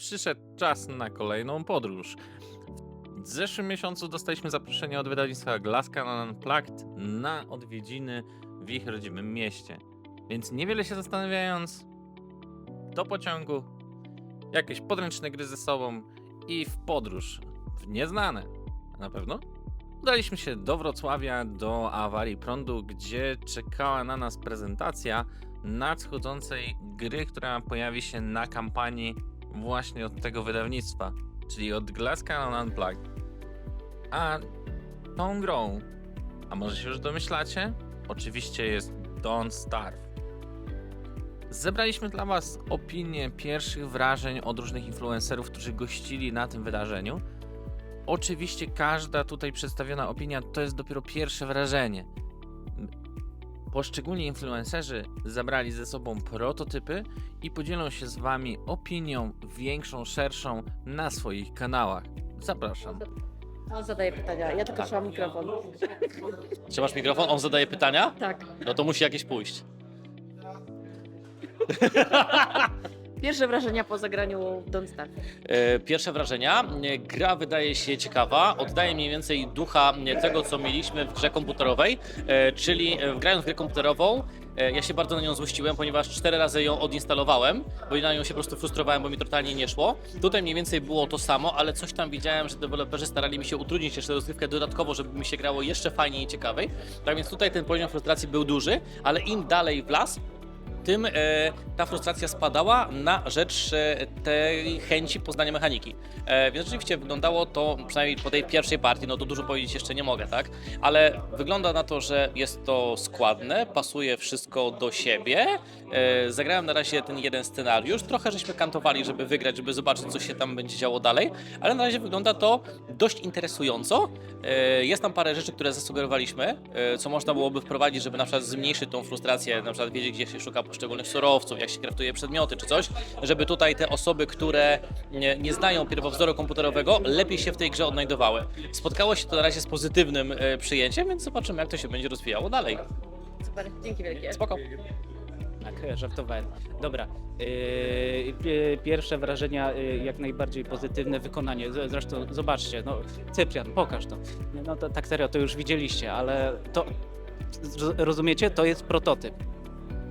przyszedł czas na kolejną podróż. W zeszłym miesiącu dostaliśmy zaproszenie od wydawnictwa Glass Cannon Unplugged na odwiedziny w ich rodzimym mieście. Więc niewiele się zastanawiając, do pociągu, jakieś podręczne gry ze sobą i w podróż w nieznane. Na pewno? Udaliśmy się do Wrocławia, do awarii prądu, gdzie czekała na nas prezentacja nadchodzącej gry, która pojawi się na kampanii właśnie od tego wydawnictwa, czyli od Glass Cannon Unplugged. A tą grą, a może się już domyślacie, oczywiście jest Don't Starve. Zebraliśmy dla Was opinie pierwszych wrażeń od różnych influencerów, którzy gościli na tym wydarzeniu. Oczywiście każda tutaj przedstawiona opinia to jest dopiero pierwsze wrażenie. Poszczególni influencerzy zabrali ze sobą prototypy i podzielą się z Wami opinią większą, szerszą na swoich kanałach. Zapraszam. On zadaje pytania, ja tylko Tak. trzymam mikrofon. Trzymasz mikrofon, on zadaje pytania? Tak. No to musi jakieś pójść. Pierwsze wrażenia po zagraniu Don't Starve. E, Pierwsze wrażenia. E, Gra wydaje się ciekawa, oddaje mniej więcej ducha e, tego, co mieliśmy w grze komputerowej, czyli grając w grę komputerową, ja się bardzo na nią złościłem, ponieważ cztery razy ją odinstalowałem, bo na nią się po prostu frustrowałem, bo mi totalnie nie szło. Tutaj mniej więcej było to samo, ale coś tam widziałem, że deweloperzy starali mi się utrudnić jeszcze rozgrywkę dodatkowo, żeby mi się grało jeszcze fajniej i ciekawej. Tak więc tutaj ten poziom frustracji był duży, ale im dalej w las, tym e, ta frustracja spadała na rzecz e, tej chęci poznania mechaniki. E, więc rzeczywiście wyglądało to, przynajmniej po tej pierwszej partii, no to dużo powiedzieć jeszcze nie mogę, tak? Ale wygląda na to, że jest to składne, pasuje wszystko do siebie. Zagrałem na razie ten jeden scenariusz, trochę żeśmy kantowali, żeby wygrać, żeby zobaczyć, co się tam będzie działo dalej, ale na razie wygląda to dość interesująco. Jest tam parę rzeczy, które zasugerowaliśmy, co można byłoby wprowadzić, żeby na przykład zmniejszyć tą frustrację, na przykład wiedzieć, gdzie się szuka surowców, jak się kraftuje przedmioty czy coś, żeby tutaj te osoby, które nie, nie znają pierwowzoru komputerowego, lepiej się w tej grze odnajdowały. Spotkało się to na razie z pozytywnym e, przyjęciem, więc zobaczymy, jak to się będzie rozwijało dalej. Super, dzięki wielkie. Spoko. Tak, żartowałem. Dobra. Yy, pi- pierwsze wrażenia yy, jak najbardziej pozytywne, wykonanie. Z- Zresztą zobaczcie, no Cyprian, pokaż to. No to tak serio, to już widzieliście, ale to z- rozumiecie? To jest prototyp.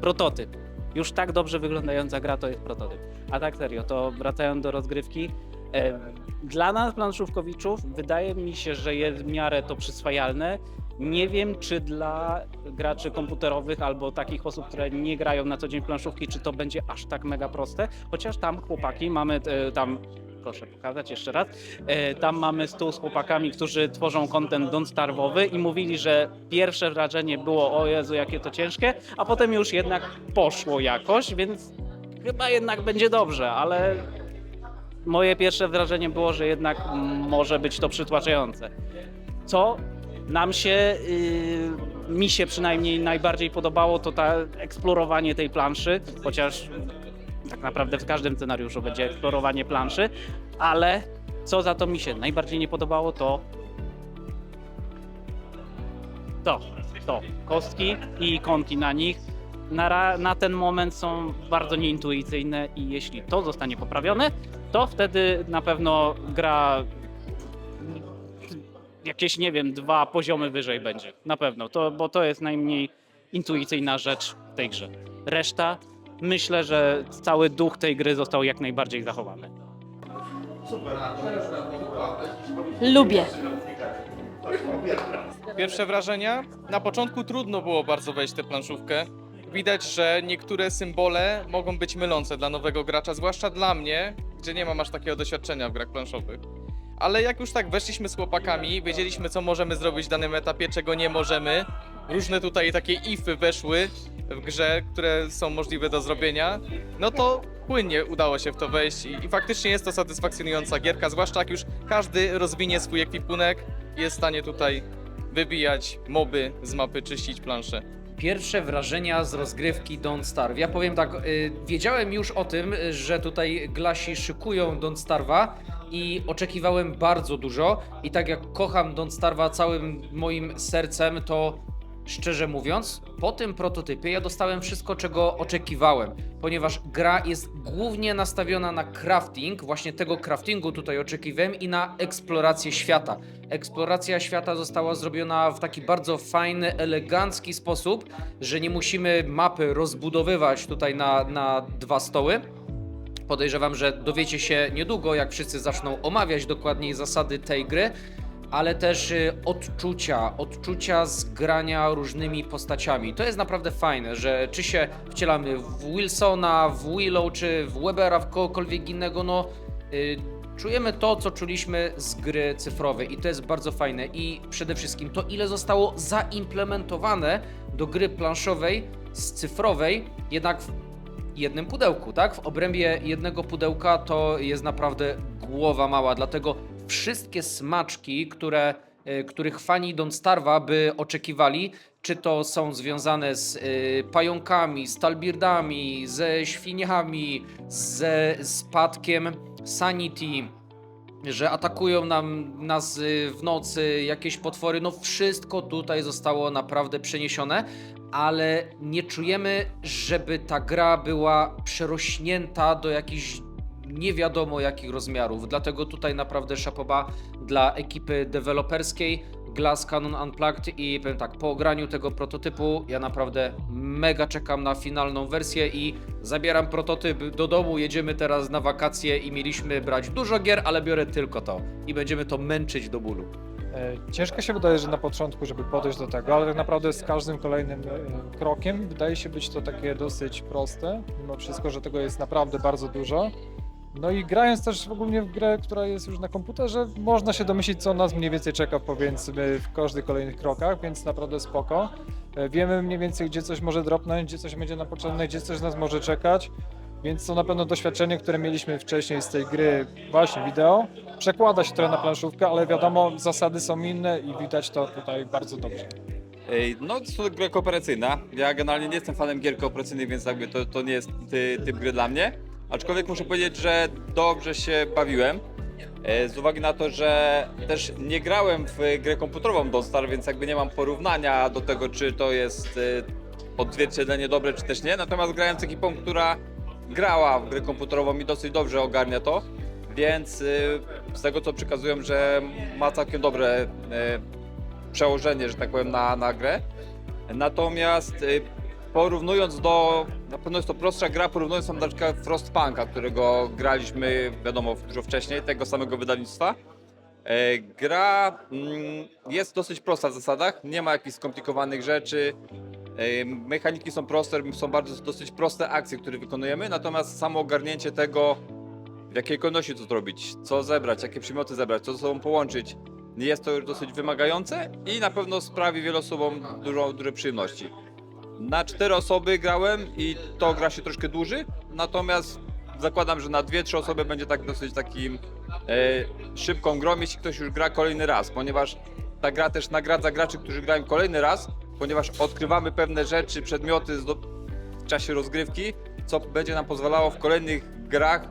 Prototyp. Już tak dobrze wyglądająca gra to jest prototyp. A tak serio, to wracając do rozgrywki. e, Dla nas, planszówkowiczów, wydaje mi się, że jest w miarę to przyswajalne. Nie wiem, czy dla graczy komputerowych albo takich osób, które nie grają na co dzień planszówki, czy to będzie aż tak mega proste. Chociaż tam chłopaki mamy e, tam. Proszę pokazać jeszcze raz. E, tam mamy stół z chłopakami, którzy tworzą content Don't Starwowy i mówili, że pierwsze wrażenie było o Jezu, jakie to ciężkie, a potem już jednak poszło jakoś, więc chyba jednak będzie dobrze, ale moje pierwsze wrażenie było, że jednak może być to przytłaczające. Co nam się, yy, mi się przynajmniej najbardziej podobało, to ta eksplorowanie tej planszy, chociaż tak naprawdę w każdym scenariuszu będzie eksplorowanie planszy, ale co za to mi się najbardziej nie podobało, to to, to, kostki i ikonki na nich. Na, na ten moment są bardzo nieintuicyjne i jeśli to zostanie poprawione, to wtedy na pewno gra jakieś, nie wiem, dwa poziomy wyżej będzie. Na pewno, to, bo to jest najmniej intuicyjna rzecz w tej grze. Reszta, myślę, że cały duch tej gry został jak najbardziej zachowany. Lubię. Pierwsze wrażenia? Na początku trudno było bardzo wejść w tę planszówkę. Widać, że niektóre symbole mogą być mylące dla nowego gracza, zwłaszcza dla mnie, gdzie nie mam aż takiego doświadczenia w grach planszowych. Ale jak już tak weszliśmy z chłopakami, wiedzieliśmy co możemy zrobić w danym etapie, czego nie możemy. Różne tutaj takie ify weszły w grze, które są możliwe do zrobienia. No to płynnie udało się w to wejść i, i faktycznie jest to satysfakcjonująca gierka, zwłaszcza jak już każdy rozwinie swój ekwipunek i jest w stanie tutaj wybijać moby z mapy, czyścić planszę. Pierwsze wrażenia z rozgrywki Don't Starve. Ja powiem tak, y, wiedziałem już o tym, że tutaj Glasi szykują Don't Starve'a i oczekiwałem bardzo dużo. I tak jak kocham Don't Starve'a całym moim sercem, to szczerze mówiąc, po tym prototypie ja dostałem wszystko, czego oczekiwałem, ponieważ gra jest głównie nastawiona na crafting, właśnie tego craftingu tutaj oczekiwałem i na eksplorację świata. Eksploracja świata została zrobiona w taki bardzo fajny, elegancki sposób, że nie musimy mapy rozbudowywać tutaj na, na dwa stoły. Podejrzewam, że dowiecie się niedługo, jak wszyscy zaczną omawiać dokładniej zasady tej gry, ale też y, odczucia, odczucia z grania różnymi postaciami. To jest naprawdę fajne, że czy się wcielamy w Wilsona, w Willow, czy w Webera, w kogokolwiek innego, no y, czujemy to, co czuliśmy z gry cyfrowej i to jest bardzo fajne. I przede wszystkim to, ile zostało zaimplementowane do gry planszowej z cyfrowej, jednak w jednym pudełku, tak? W obrębie jednego pudełka to jest naprawdę głowa mała, dlatego wszystkie smaczki, które, y, których fani Don't Starva by oczekiwali, czy to są związane z y, pająkami, z talbirdami, ze świniami, ze spadkiem Sanity, że atakują nam nas y, w nocy jakieś potwory, no wszystko tutaj zostało naprawdę przeniesione, ale nie czujemy, żeby ta gra była przerośnięta do jakichś nie wiadomo jakich rozmiarów. Dlatego tutaj naprawdę szapoba dla ekipy deweloperskiej Glass Cannon Unplugged i powiem tak, po ograniu tego prototypu ja naprawdę mega czekam na finalną wersję i zabieram prototyp do domu, jedziemy teraz na wakacje i mieliśmy brać dużo gier, ale biorę tylko to i będziemy to męczyć do bólu. E, Ciężko się wydaje, że na początku, żeby podejść do tego, ale tak naprawdę z każdym kolejnym e, krokiem wydaje się być to takie dosyć proste, mimo wszystko, że tego jest naprawdę bardzo dużo. No i grając też ogólnie w grę, która jest już na komputerze, można się domyślić, co nas mniej więcej czeka, powiedzmy, w każdych kolejnych krokach, więc naprawdę spoko. E, Wiemy mniej więcej, gdzie coś może dropnąć, gdzie coś będzie na początek, gdzie coś nas może czekać, więc to na pewno doświadczenie, które mieliśmy wcześniej z tej gry, właśnie wideo, przekłada się trochę na planszówkę, ale wiadomo, zasady są inne i widać to tutaj bardzo dobrze. No, to gra kooperacyjna. Ja generalnie nie jestem fanem gier kooperacyjnych, więc jakby to, to nie jest ty, typ gry dla mnie. Aczkolwiek muszę powiedzieć, że dobrze się bawiłem. e, Z uwagi na to, że też nie grałem w grę komputerową Don't Star, więc jakby nie mam porównania do tego, czy to jest e, odzwierciedlenie dobre, czy też nie. Natomiast grałem z ekipą, która grała w grę komputerową i dosyć dobrze ogarnia to. Więc e, z tego co przekazują, że ma całkiem dobre przełożenie, że tak powiem, na, na grę. Natomiast porównując do, na pewno jest to prostsza gra, porównując tam na przykład Frostpunka, którego graliśmy, wiadomo, dużo wcześniej, tego samego wydawnictwa. E, Gra mm, jest dosyć prosta w zasadach, nie ma jakichś skomplikowanych rzeczy. E, Mechaniki są proste, są bardzo dosyć proste akcje, które wykonujemy, natomiast samo ogarnięcie tego, w jakiej kolejności to zrobić, co zebrać, jakie przymioty zebrać, co ze sobą połączyć, jest to już dosyć wymagające i na pewno sprawi wielu osobom dużo, duże przyjemności. Na cztery osoby grałem i to gra się troszkę dłuży, natomiast zakładam, że na dwie, trzy osoby będzie tak dosyć takim e, szybką grą, jeśli ktoś już gra kolejny raz, ponieważ ta gra też nagradza graczy, którzy grają kolejny raz, ponieważ odkrywamy pewne rzeczy, przedmioty w czasie rozgrywki, co będzie nam pozwalało w kolejnych grach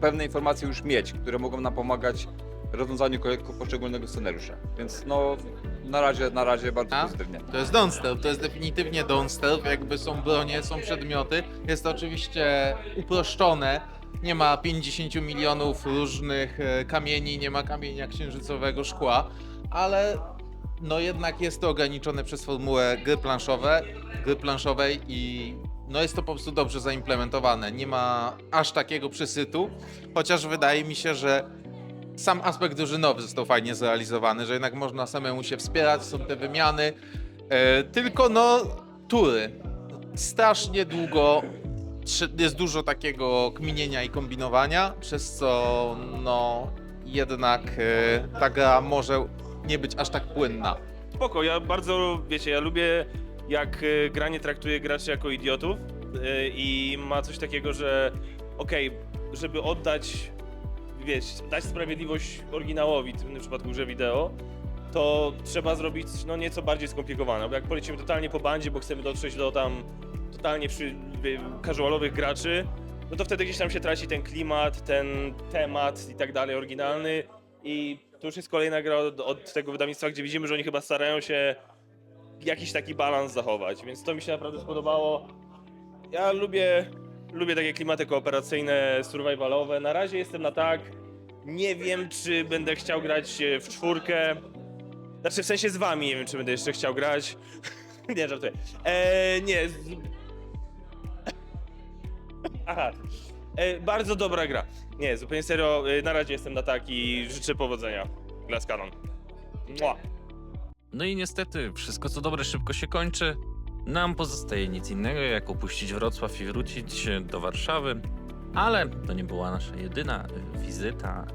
pewne informacje już mieć, które mogą nam pomagać rozwiązaniu ko- poszczególnego scenariusza. Więc no, na razie, na razie bardzo A? pozytywnie. To jest Don't Stealth, to jest definitywnie Don't Stealth, jakby są bronie, są przedmioty. Jest to oczywiście uproszczone, nie ma 50 milionów różnych e, kamieni, nie ma kamienia księżycowego, szkła, ale no jednak jest to ograniczone przez formułę gry planszowe, gry planszowej i no jest to po prostu dobrze zaimplementowane. Nie ma aż takiego przesytu, chociaż wydaje mi się, że sam aspekt drużynowy został fajnie zrealizowany, że jednak można samemu się wspierać, są te wymiany. E, tylko no, tury. Strasznie długo jest dużo takiego kminienia i kombinowania, przez co no jednak e, ta gra może nie być aż tak płynna. Spoko, ja bardzo, wiecie, ja lubię jak e, gra nie traktuje graczy jako idiotów e, i ma coś takiego, że okej, żeby oddać, wiesz, dać sprawiedliwość oryginałowi, w tym przypadku grze wideo, to trzeba zrobić no nieco bardziej skomplikowane, bo jak polecimy totalnie po bandzie, bo chcemy dotrzeć do tam totalnie przy, casualowych graczy, no to wtedy gdzieś tam się traci ten klimat, ten temat i tak dalej oryginalny. I to już jest kolejna gra od, od tego wydawnictwa, gdzie widzimy, że oni chyba starają się jakiś taki balans zachować, więc to mi się naprawdę spodobało. Ja lubię, lubię takie klimaty kooperacyjne, survivalowe. Na razie jestem na tak. Nie wiem, czy będę chciał grać e, w czwórkę. Znaczy, w sensie z wami, nie wiem, czy będę jeszcze chciał grać. nie, żartuję. Eee, nie. Aha. E, bardzo dobra gra. Nie, zupełnie serio, e, na razie jestem na tak i życzę powodzenia. Glass Cannon. Mua. No i niestety, wszystko co dobre szybko się kończy. Nam pozostaje nic innego, jak opuścić Wrocław i wrócić do Warszawy. Ale to nie była nasza jedyna y, wizyta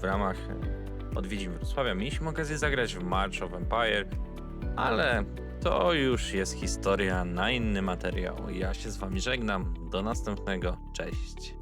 w ramach y, odwiedzin Wrocławia. Mieliśmy okazję zagrać w March of Empire, ale to już jest historia na inny materiał. Ja się z wami żegnam. Do następnego. Cześć.